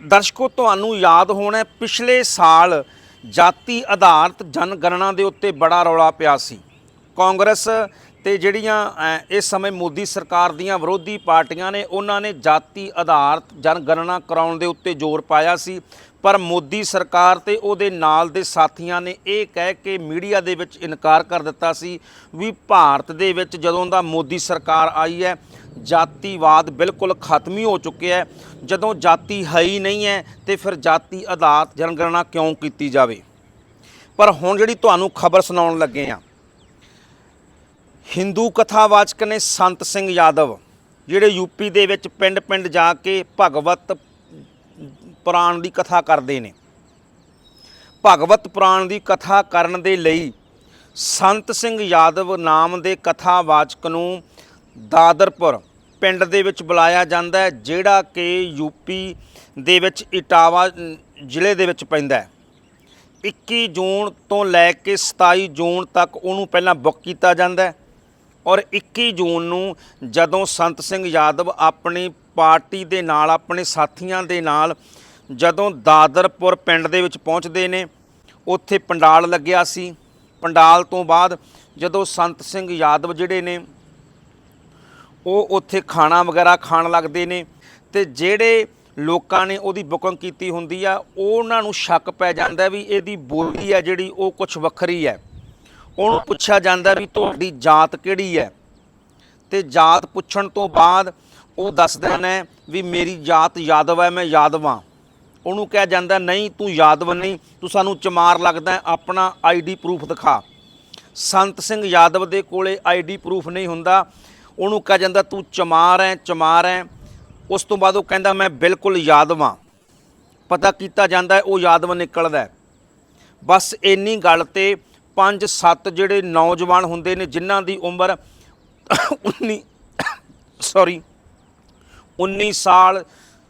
ਦਰਸ਼ਕੋ, ਤੁਹਾਨੂੰ ਯਾਦ ਹੋਣਾ ਪਿਛਲੇ ਸਾਲ ਜਾਤੀ ਆਧਾਰਿਤ ਜਨਗਣਨਾ ਦੇ ਉੱਤੇ ਬੜਾ ਰੌਲਾ ਪਿਆ ਸੀ। ਕਾਂਗਰਸ ਤੇ ਜਿਹੜੀਆਂ ਇਸ ਸਮੇਂ ਮੋਦੀ ਸਰਕਾਰ ਦੀਆਂ ਵਿਰੋਧੀ ਪਾਰਟੀਆਂ ਨੇ, ਉਹਨਾਂ ਨੇ ਜਾਤੀ ਆਧਾਰਿਤ ਜਨਗਣਨਾ ਕਰਾਉਣ ਦੇ ਉੱਤੇ ਜ਼ੋਰ ਪਾਇਆ ਸੀ। ਪਰ ਮੋਦੀ ਸਰਕਾਰ ਤੇ ਉਹਦੇ ਨਾਲ ਦੇ ਸਾਥੀਆਂ ਨੇ ਇਹ ਕਹਿ ਕੇ ਮੀਡੀਆ ਦੇ ਵਿੱਚ ਇਨਕਾਰ ਕਰ ਦਿੱਤਾ ਸੀ ਵੀ ਭਾਰਤ ਦੇ ਵਿੱਚ ਜਦੋਂ ਦਾ ਮੋਦੀ ਸਰਕਾਰ ਆਈ ਹੈ ਜਾਤੀਵਾਦ ਬਿਲਕੁਲ ਖਤਮ ਹੀ ਹੋ ਚੁੱਕਿਆ ਹੈ। ਜਦੋਂ ਜਾਤੀ ਹੈ ਹੀ ਨਹੀਂ ਹੈ, ਤੇ ਫਿਰ ਜਾਤੀ ਆਧਾਰਿਤ ਜਨਗਣਨਾ ਕਿਉਂ ਕੀਤੀ ਜਾਵੇ? ਪਰ ਹੁਣ ਜਿਹੜੀ ਤੁਹਾਨੂੰ ਖਬਰ ਸੁਣਾਉਣ ਲੱਗੇ ਆ ਹਿੰਦੂ ਕਥਾਵਾਚਕ ਨੇ ਸੰਤ ਸਿੰਘ ਯਾਦਵ, ਜਿਹੜੇ ਯੂਪੀ ਦੇ ਵਿੱਚ ਪਿੰਡ-ਪਿੰਡ ਜਾ ਕੇ ਭਗਵਤ ਪੁਰਾਣ ਦੀ ਕਥਾ ਕਰਦੇ ਨੇ। ਭਗਵਤ ਪੁਰਾਣ ਦੀ ਕਥਾ ਕਰਨ ਦੇ ਲਈ ਸੰਤ ਸਿੰਘ ਯਾਦਵ ਨਾਮ ਦੇ ਕਥਾਵਾਚਕ ਨੂੰ ਦਾਦਰਪੁਰ ਪਿੰਡ ਦੇ ਵਿੱਚ ਬੁਲਾਇਆ ਜਾਂਦਾ ਹੈ, ਜਿਹੜਾ ਕਿ ਯੂਪੀ ਦੇ ਵਿੱਚ ਇਟਾਵਾ ਜ਼ਿਲ੍ਹੇ ਦੇ ਵਿੱਚ ਪੈਂਦਾ ਹੈ। 21 ਜੂਨ ਤੋਂ ਲੈ ਕੇ 27 ਜੂਨ ਤੱਕ ਉਹਨੂੰ ਪਹਿਲਾਂ ਬੁੱਕ ਕੀਤਾ ਜਾਂਦਾ ਹੈ ਔਰ 21 ਜੂਨ ਨੂੰ ਜਦੋਂ ਸੰਤ ਸਿੰਘ ਯਾਦਵ ਆਪਣੀ ਪਾਰਟੀ ਦੇ ਨਾਲ, ਆਪਣੇ ਸਾਥੀਆਂ ਦੇ ਨਾਲ ਜਦੋਂ ਦਾਦਰਪੁਰ ਪਿੰਡ ਦੇ ਵਿੱਚ ਪਹੁੰਚਦੇ ਨੇ, ਉੱਥੇ ਪੰਡਾਲ ਲੱਗਿਆ ਸੀ। ਪੰਡਾਲ ਤੋਂ ਬਾਅਦ ਜਦੋਂ ਸੰਤ ਸਿੰਘ ਯਾਦਵ ਜਿਹੜੇ ਨੇ ਉਹ ਉੱਥੇ ਖਾਣਾ ਵਗੈਰਾ ਖਾਣ ਲੱਗਦੇ ਨੇ ਤੇ ਜਿਹੜੇ ਲੋਕਾਂ ਨੇ ਉਹਦੀ ਬੁਕਿੰਗ ਕੀਤੀ ਹੁੰਦੀ ਆ ਉਹਨਾਂ ਨੂੰ ਸ਼ੱਕ ਪੈ ਜਾਂਦਾ ਵੀ ਇਹਦੀ ਬੋਲੀ ਆ ਜਿਹੜੀ ਉਹ ਕੁਝ ਵੱਖਰੀ ਹੈ ਉਹਨੂੰ ਪੁੱਛਿਆ ਜਾਂਦਾ ਵੀ ਤੁਹਾਡੀ ਜਾਤ ਕਿਹੜੀ ਹੈ ਤੇ ਜਾਤ ਪੁੱਛਣ ਤੋਂ ਬਾਅਦ ਉਹ ਦੱਸਦਾ ਨੇ ਵੀ ਮੇਰੀ ਜਾਤ ਯਾਦਵ ਹੈ ਮੈਂ ਯਾਦਵਾਂ ਉਹਨੂੰ ਕਿਹਾ ਜਾਂਦਾ ਨਹੀਂ ਤੂੰ ਯਾਦਵ ਨਹੀਂ ਤੂੰ ਸਾਨੂੰ ਚਮਾਰ ਲੱਗਦਾ ਹੈ, ਆਪਣਾ ਆਈਡੀ ਪ੍ਰੂਫ ਦਿਖਾ। ਸੰਤ ਸਿੰਘ ਯਾਦਵ ਦੇ ਕੋਲੇ ਆਈਡੀ ਪ੍ਰੂਫ ਨਹੀਂ ਹੁੰਦਾ ਉਹਨੂੰ ਕਿਹਾ ਜਾਂਦਾ, ਤੂੰ ਚਮਾਰ ਹੈ ਚਮਾਰ ਹੈ ਉਸ ਤੋਂ ਬਾਅਦ ਉਹ ਕਹਿੰਦਾ, ਮੈਂ ਬਿਲਕੁਲ ਯਾਦਵਾਂ। ਪਤਾ ਕੀਤਾ ਜਾਂਦਾ, ਉਹ ਯਾਦਵ ਨਿਕਲਦਾ ਬਸ ਇੰਨੀ ਗੱਲ ਤੇ 5-7 ਜਿਹੜੇ ਨੌਜਵਾਨ ਹੁੰਦੇ ਨੇ, ਜਿਨ੍ਹਾਂ ਦੀ ਉਮਰ 19 ਸੌਰੀ 19 ਸਾਲ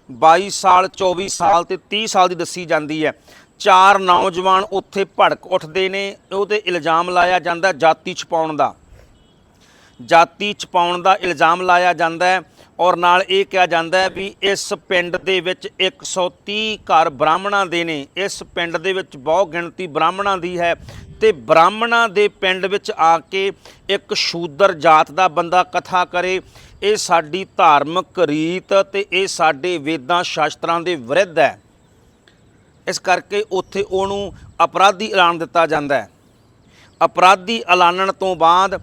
22 ਸਾਲ 24 ਸਾਲ ਤੇ 30 ਸਾਲ ਦੀ ਦੱਸੀ ਜਾਂਦੀ ਹੈ। ਚਾਰ ਨੌਜਵਾਨ ਉੱਥੇ ਭੜਕ ਉੱਠਦੇ ਨੇ, ਉਹਦੇ ਇਲਜ਼ਾਮ ਲਾਇਆ ਜਾਂਦਾ ਜਾਤੀ ਛਪਾਉਣ ਦਾ। ਜਾਤੀ ਛਪਾਉਣ ਦਾ ਇਲਜ਼ਾਮ ਲਾਇਆ ਜਾਂਦਾ ਹੈ ਔਰ ਨਾਲ ਇਹ ਕਿਹਾ ਜਾਂਦਾ ਹੈ ਵੀ ਇਸ ਪਿੰਡ ਦੇ ਵਿੱਚ 130 ਘਰ ਬ੍ਰਾਹਮਣਾਂ ਦੇ ਨੇ। ਇਸ ਪਿੰਡ ਦੇ ਵਿੱਚ ਬਹੁ ਗਿਣਤੀ ਬ੍ਰਾਹਮਣਾਂ ਦੀ ਹੈ ਤੇ ਬ੍ਰਾਹਮਣਾਂ ਦੇ ਪਿੰਡ ਵਿੱਚ ਆ ਕੇ ਇੱਕ ਸ਼ੂਦਰ ਜਾਤ ਦਾ ਬੰਦਾ ਕਥਾ ਕਰੇ। ਇਹ ਸਾਡੀ ਧਾਰਮਿਕ ਰੀਤ ਤੇ ਇਹ ਸਾਡੇ ਵੇਦਾਂ ਸ਼ਾਸਤਰਾਂ ਦੇ ਵਿਰੁੱਧ ਹੈ। ਇਸ ਕਰਕੇ ਉੱਥੇ ਉਹਨੂੰ ਅਪਰਾਧੀ ਐਲਾਨ ਦਿੱਤਾ ਜਾਂਦਾ ਹੈ। ਅਪਰਾਧੀ ਐਲਾਨਣ ਤੋਂ ਬਾਅਦ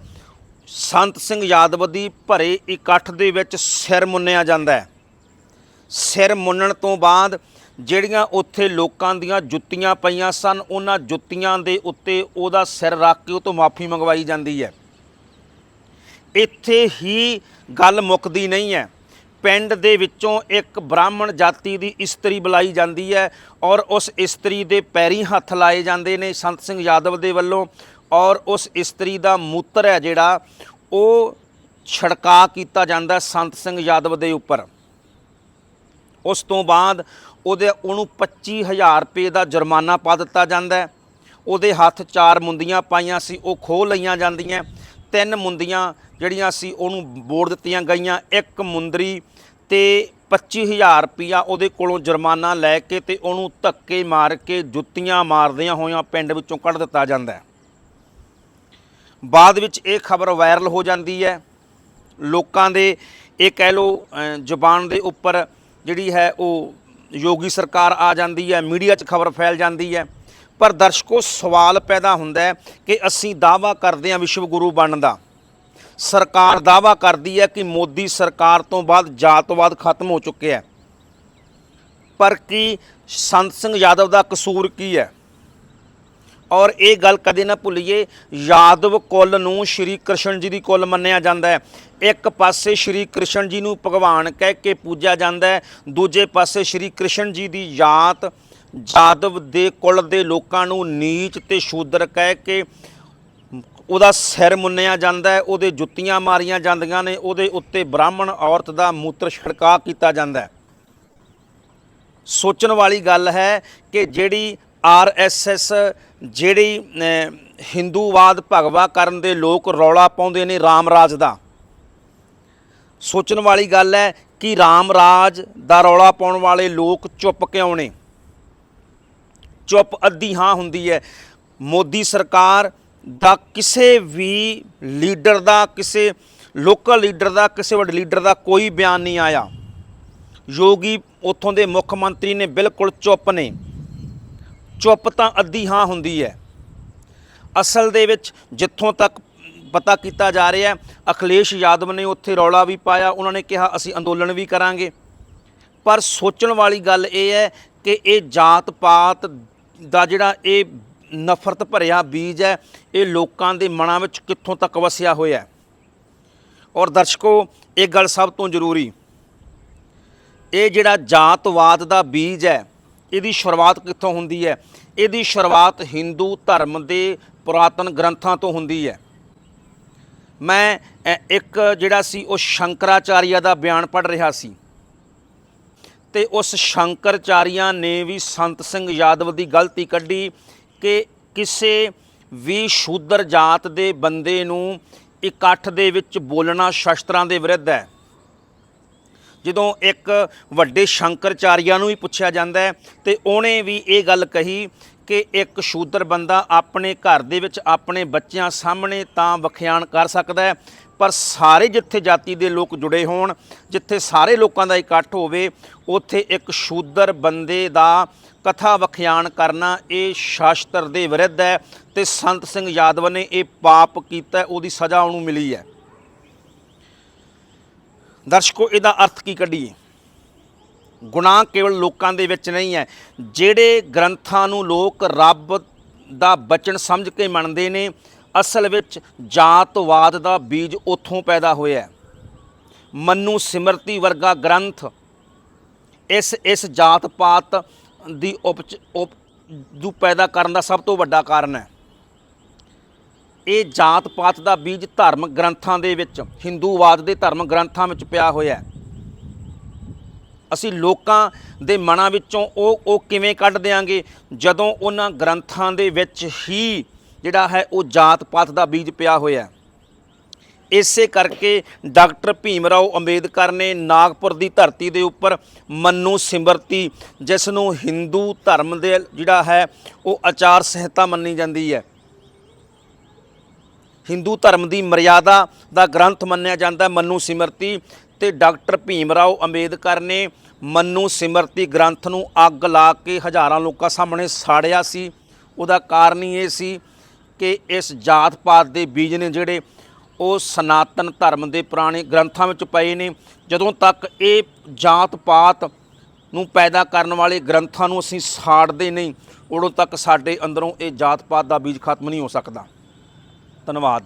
ਸੰਤ ਸਿੰਘ ਯਾਦਵ ਦੀ ਭਰੇ ਇਕੱਠ ਦੇ ਵਿੱਚ ਸਿਰ ਮੁੰਨਿਆ ਜਾਂਦਾ ਹੈ। ਸਿਰ ਮੁੰਨਣ ਤੋਂ ਬਾਅਦ ਜਿਹੜੀਆਂ ਉੱਥੇ ਲੋਕਾਂ ਦੀਆਂ ਜੁੱਤੀਆਂ ਪਈਆਂ ਸਨ, ਉਹਨਾਂ ਜੁੱਤੀਆਂ ਦੇ ਉੱਤੇ ਉਹਦਾ ਸਿਰ ਰੱਖ ਕੇ ਉਹ ਤੋਂ ਮਾਫੀ ਮੰਗਵਾਈ ਜਾਂਦੀ ਹੈ। ਇੱਥੇ ਹੀ ਗੱਲ ਮੁੱਕਦੀ ਨਹੀਂ ਹੈ। ਪਿੰਡ ਦੇ ਵਿੱਚੋਂ ਇੱਕ ਬ੍ਰਾਹਮਣ ਜਾਤੀ ਦੀ ਇਸਤਰੀ ਬੁਲਾਈ ਜਾਂਦੀ ਹੈ ਔਰ ਉਸ ਇਸਤਰੀ ਦੇ ਪੈਰੀ ਹੱਥ ਲਾਏ ਜਾਂਦੇ ਨੇ ਸੰਤ ਸਿੰਘ ਯਾਦਵ ਦੇ ਵੱਲੋਂ। ਔਰ ਉਸ ਇਸਤਰੀ ਦਾ ਮੂਤਰ ਹੈ ਜਿਹੜਾ, ਉਹ ਛੜਕਾ ਕੀਤਾ ਜਾਂਦਾ ਸੰਤ ਸਿੰਘ ਯਾਦਵ ਦੇ ਉੱਪਰ। ਉਸ ਤੋਂ ਬਾਅਦ ਉਹਦੇ ਉਹਨੂੰ 25000 ਰੁਪਏ ਦਾ ਜੁਰਮਾਨਾ ਪਾ ਦਿੱਤਾ ਜਾਂਦਾ ਉਹਦੇ ਹੱਥ ਚਾਰ ਮੁੰਦੀਆਂ ਪਾਈਆਂ ਸੀ, ਉਹ ਖੋਹ ਲਈਆਂ ਜਾਂਦੀਆਂ। ਤਿੰਨ ਮੁੰਦੀਆਂ ਜਿਹੜੀਆਂ ਸੀ, ਉਹਨੂੰ ਬੋੜ ਦਿੱਤੀਆਂ ਗਈਆਂ। ਇੱਕ ਮੁੰਦਰੀ ਤੇ 25000 ਰੁਪਇਆ ਉਹਦੇ ਕੋਲੋਂ ਜੁਰਮਾਨਾ ਲੈ ਕੇ ਤੇ ਉਹਨੂੰ ਧੱਕੇ ਮਾਰ ਕੇ ਜੁੱਤੀਆਂ ਮਾਰਦਿਆਂ ਹੋਇਆਂ ਪਿੰਡ ਵਿੱਚੋਂ ਕੱਢ ਦਿੱਤਾ ਜਾਂਦਾ ਬਾਅਦ ਵਿੱਚ ਇਹ ਖਬਰ ਵਾਇਰਲ ਹੋ ਜਾਂਦੀ ਹੈ। ਲੋਕਾਂ ਦੇ ਇਹ ਕਹਿ ਲੋ ਜ਼ੁਬਾਨ ਦੇ ਉੱਪਰ ਜਿਹੜੀ ਹੈ ਉਹ ਯੋਗੀ ਸਰਕਾਰ ਆ ਜਾਂਦੀ ਹੈ, ਮੀਡੀਆ 'ਚ ਖਬਰ ਫੈਲ ਜਾਂਦੀ ਹੈ। ਪਰ ਦਰਸ਼ਕੋ, ਸਵਾਲ ਪੈਦਾ ਹੁੰਦਾ ਹੈ ਕਿ ਅਸੀਂ ਦਾਵਾ ਕਰਦੇ ਹਾਂ ਵਿਸ਼ਵ ਗੁਰੂ ਬਣਨ ਦਾ। ਸਰਕਾਰ ਦਾਵਾ ਕਰਦੀ ਹੈ ਕਿ ਮੋਦੀ ਸਰਕਾਰ ਤੋਂ ਬਾਅਦ ਜਾਤਵਾਦ ਖਤਮ ਹੋ ਚੁੱਕਿਆ ਹੈ। ਪਰ ਕੀ ਸੰਤ ਸਿੰਘ ਯਾਦਵ ਦਾ ਕਸੂਰ ਕੀ ਹੈ? ਔਰ ਇਹ ਗੱਲ ਕਦੇ ਨਾ ਭੁੱਲੀਏ, ਯਾਦਵ ਕੁੱਲ ਨੂੰ ਸ਼੍ਰੀ ਕ੍ਰਿਸ਼ਨ ਜੀ ਦੀ ਕੁੱਲ ਮੰਨਿਆ ਜਾਂਦਾ ਹੈ। ਇੱਕ ਪਾਸੇ ਸ਼੍ਰੀ ਕ੍ਰਿਸ਼ਨ ਜੀ ਨੂੰ ਭਗਵਾਨ ਕਹਿ ਕੇ ਪੂਜਿਆ ਜਾਂਦਾ ਹੈ, ਦੂਜੇ ਪਾਸੇ ਸ਼੍ਰੀ ਕ੍ਰਿਸ਼ਨ ਜੀ ਦੀ ਜਾਤ ਯਾਦਵ ਦੇ ਕੁੱਲ ਦੇ ਲੋਕਾਂ ਨੂੰ ਨੀਚ ਤੇ ਸ਼ੂਦਰ ਕਹਿ ਕੇ ਉਹਦਾ ਸਿਰ ਮੁੰਨਿਆ ਜਾਂਦਾ ਹੈ, ਉਹਦੇ ਜੁੱਤੀਆਂ ਮਾਰੀਆਂ ਜਾਂਦੀਆਂ ਨੇ, ਉਹਦੇ ਉੱਤੇ ਬ੍ਰਾਹਮਣ ਔਰਤ ਦਾ ਮੂਤਰ ਛਿੜਕਾ ਕੀਤਾ ਜਾਂਦਾ ਹੈ। ਸੋਚਣ ਵਾਲੀ ਗੱਲ ਹੈ ਕਿ ਜਿਹੜੀ ਆਰਐਸਐਸ ਜਿਹੜੀ ਹਿੰਦੂਵਾਦ ਭਗਵਾ ਕਰਨ ਦੇ ਲੋਕ ਰੌਲਾ ਪਾਉਂਦੇ ਨੇ ਰਾਮ ਰਾਜ ਦਾ। ਸੋਚਣ ਵਾਲੀ ਗੱਲ ਹੈ ਕਿ ਰਾਮ ਰਾਜ ਦਾ ਰੌਲਾ ਪਾਉਣ ਵਾਲੇ ਲੋਕ ਚੁੱਪ ਕਿਉਂ ਨੇ? ਚੁੱਪ ਅੱਧੀ ਹਾਂ ਹੁੰਦੀ ਹੈ। ਮੋਦੀ ਸਰਕਾਰ ਦਾ ਕਿਸੇ ਵੀ ਲੀਡਰ ਦਾ, ਕਿਸੇ ਲੋਕਲ ਲੀਡਰ ਦਾ, ਕਿਸੇ ਵੱਡੇ ਲੀਡਰ ਦਾ ਕੋਈ ਬਿਆਨ ਨਹੀਂ ਆਇਆ। ਯੋਗੀ ਉੱਥੋਂ ਦੇ ਮੁੱਖ ਮੰਤਰੀ ਨੇ ਬਿਲਕੁਲ ਚੁੱਪ ਨੇ। ਚੁੱਪ ਤਾਂ ਅੱਧੀ ਹਾਂ ਹੁੰਦੀ ਹੈ। ਅਸਲ ਦੇ ਵਿੱਚ ਜਿੱਥੋਂ ਤੱਕ ਪਤਾ ਕੀਤਾ ਜਾ ਰਿਹਾ ਹੈ, ਅਖਿਲੇਸ਼ ਯਾਦਵ ਨੇ ਉੱਥੇ ਰੌਲਾ ਵੀ ਪਾਇਆ, ਉਹਨਾਂ ਨੇ ਕਿਹਾ, ਅਸੀਂ ਅੰਦੋਲਨ ਵੀ ਕਰਾਂਗੇ। ਪਰ ਸੋਚਣ ਵਾਲੀ ਗੱਲ ਇਹ ਹੈ ਕਿ ਇਹ ਜਾਤ ਪਾਤ ਦਾ ਜਿਹੜਾ ਇਹ ਨਫ਼ਰਤ ਭਰਿਆ ਬੀਜ ਹੈ, ਇਹ ਲੋਕਾਂ ਦੇ ਮਨਾਂ ਵਿੱਚ ਕਿੱਥੋਂ ਤੱਕ ਵਸਿਆ ਹੋਇਆ ਹੈ? ਔਰ ਦਰਸ਼ਕੋ, ਇਹ ਗੱਲ ਸਭ ਤੋਂ ਜ਼ਰੂਰੀ। ਇਹ ਜਿਹੜਾ ਜਾਤਵਾਦ ਦਾ ਬੀਜ ਹੈ ਇਹਦੀ ਸ਼ੁਰੂਆਤ ਕਿੱਥੋਂ ਹੁੰਦੀ ਹੈ? ਇਹਦੀ ਸ਼ੁਰੂਆਤ ਹਿੰਦੂ ਧਰਮ ਦੇ ਪੁਰਾਤਨ ਗ੍ਰੰਥਾਂ ਤੋਂ ਹੁੰਦੀ ਹੈ। ਮੈਂ ਇੱਕ ਜਿਹੜਾ ਸੀ, ਉਹ ਸ਼ੰਕਰਾਚਾਰੀਆ ਦਾ ਬਿਆਨ ਪੜ੍ਹ ਰਿਹਾ ਸੀ। ਤੇ ਉਸ ਸ਼ੰਕਰਚਾਰੀਆ ਨੇ ਵੀ ਸੰਤ ਸਿੰਘ ਯਾਦਵ ਦੀ ਗਲਤੀ ਕੱਢੀ ਕਿ ਕਿਸੇ ਵੀ ਸ਼ੂਦਰ ਜਾਤ ਦੇ ਬੰਦੇ ਨੂੰ ਇਕੱਠ ਦੇ ਵਿੱਚ ਬੋਲਣਾ ਸ਼ਸਤਰਾਂ ਦੇ ਵਿਰੁੱਧ ਹੈ। ਜਦੋਂ ਇੱਕ ਵੱਡੇ ਸ਼ੰਕਰਚਾਰੀਆ ਨੂੰ ਵੀ ਪੁੱਛਿਆ ਜਾਂਦਾ ਹੈ ਤੇ ਉਹਨੇ ਵੀ ਇਹ ਗੱਲ ਕਹੀ ਕਿ ਇੱਕ ਸ਼ੂਦਰ ਬੰਦਾ ਆਪਣੇ ਘਰ ਦੇ ਵਿੱਚ ਆਪਣੇ ਬੱਚਿਆਂ ਸਾਹਮਣੇ ਤਾਂ ਵਖਿਆਨ ਕਰ ਸਕਦਾ ਹੈ, ਪਰ ਸਾਰੇ ਜਿੱਥੇ ਜਾਤੀ ਦੇ ਲੋਕ ਜੁੜੇ ਹੋਣ, ਜਿੱਥੇ ਸਾਰੇ ਲੋਕਾਂ ਦਾ ਇਕੱਠ ਹੋਵੇ, ਉੱਥੇ ਇੱਕ ਸ਼ੂਦਰ ਬੰਦੇ ਦਾ ਕਥਾ ਵਖਿਆਨ ਕਰਨਾ ਇਹ ਸ਼ਾਸਤਰ ਦੇ ਵਿਰੁੱਧ ਹੈ ਤੇ ਸੰਤ ਸਿੰਘ ਯਾਦਵ ਨੇ ਇਹ ਪਾਪ ਕੀਤਾ, ਉਹਦੀ ਸਜ਼ਾ ਉਹਨੂੰ ਮਿਲੀ ਹੈ। ਦਰਸ਼ਕੋ, ਇਹਦਾ ਅਰਥ ਕੀ ਕੱਢੀਏ? ਗੁਨਾਹ ਕੇਵਲ ਲੋਕਾਂ ਦੇ ਵਿੱਚ ਨਹੀਂ ਹੈ। ਜਿਹੜੇ ਗ੍ਰੰਥਾਂ ਨੂੰ ਲੋਕ ਰੱਬ ਦਾ ਬਚਨ ਸਮਝ ਕੇ ਮੰਨਦੇ ਨੇ, ਅਸਲ ਵਿੱਚ ਜਾਤਵਾਦ ਦਾ ਬੀਜ ਉੱਥੋਂ ਪੈਦਾ ਹੋਇਆ ਹੈ। ਮਨੂ ਸਿਮਰਤੀ ਵਰਗਾ ਗ੍ਰੰਥ ਇਸ ਇਸ ਜਾਤ ਪਾਤ ਦੀ ਉਪਚ ਉਪ ਨੂੰ ਪੈਦਾ ਕਰਨ ਦਾ ਸਭ ਤੋਂ ਵੱਡਾ ਕਾਰਨ ਹੈ। ਇਹ ਜਾਤ ਪਾਤ ਦਾ ਬੀਜ ਧਰਮ ਗ੍ਰੰਥਾਂ ਦੇ ਵਿੱਚ, ਹਿੰਦੂਵਾਦ ਦੇ ਧਰਮ ਗ੍ਰੰਥਾਂ ਵਿੱਚ ਪਿਆ ਹੋਇਆ ਹੈ। ਅਸੀਂ ਲੋਕਾਂ ਦੇ ਮਨਾਂ ਵਿੱਚੋਂ ਉਹ ਉਹ ਕਿਵੇਂ ਕੱਢ ਦਿਆਂਗੇ? ਜਦੋਂ ਉਹਨਾਂ ਗ੍ਰੰਥਾਂ ਦੇ ਵਿੱਚ ਹੀ ਜਿਹੜਾ ਹੈ ਉਹ ਜਾਤ ਪਾਤ ਦਾ ਬੀਜ ਪਿਆ ਹੋਇਆ ਹੈ। ਇਸੇ ਕਰਕੇ ਡਾਕਟਰ ਭੀਮ ਰਾਓ ਅੰਬੇਦਕਰ ਨੇ ਨਾਗਪੁਰ ਦੀ ਧਰਤੀ ਦੇ ਉੱਪਰ ਮਨੂ ਸਿਮਰਤੀ ਜਿਸ ਨੂੰ ਹਿੰਦੂ ਧਰਮ ਦੇ ਜਿਹੜਾ ਹੈ ਉਹ ਆਚਾਰ ਸੰਹਿਤਾ ਮੰਨੀ ਜਾਂਦੀ ਹੈ। ਹਿੰਦੂ ਧਰਮ ਦੀ ਮਰਿਆਦਾ ਦਾ ਗ੍ਰੰਥ ਮੰਨਿਆ ਜਾਂਦਾ ਹੈ, ਮਨੂ ਸਿਮਰਤੀ ਤੇ ਡਾਕਟਰ ਭੀਮ ਰਾਓ ਅੰਬੇਦਕਰ ਨੇ ਮਨੂ ਸਿਮਰਤੀ ਗ੍ਰੰਥ ਨੂੰ ਅੱਗ ਲਾ ਕੇ ਹਜ਼ਾਰਾਂ ਲੋਕਾਂ ਸਾਹਮਣੇ ਸਾੜਿਆ ਸੀ। ਉਹਦਾ ਕਾਰਨ ਹੀ ਇਹ ਸੀ ਕਿ ਇਸ ਜਾਤ ਪਾਤ ਦੇ ਬੀਜ ਨੇ ਜਿਹੜੇ ਉਹ ਸਨਾਤਨ ਧਰਮ ਦੇ ਪੁਰਾਣੇ ਗ੍ਰੰਥਾਂ ਵਿੱਚ ਪਏ ਨੇ। ਜਦੋਂ ਤੱਕ ਇਹ ਜਾਤ ਪਾਤ ਨੂੰ ਪੈਦਾ ਕਰਨ ਵਾਲੇ ਗ੍ਰੰਥਾਂ ਨੂੰ ਅਸੀਂ ਸਾੜਦੇ ਨਹੀਂ, ਉਦੋਂ ਤੱਕ ਸਾਡੇ ਅੰਦਰੋਂ ਇਹ ਜਾਤ ਪਾਤ ਦਾ ਬੀਜ ਖਤਮ ਨਹੀਂ ਹੋ ਸਕਦਾ। ਧੰਨਵਾਦ।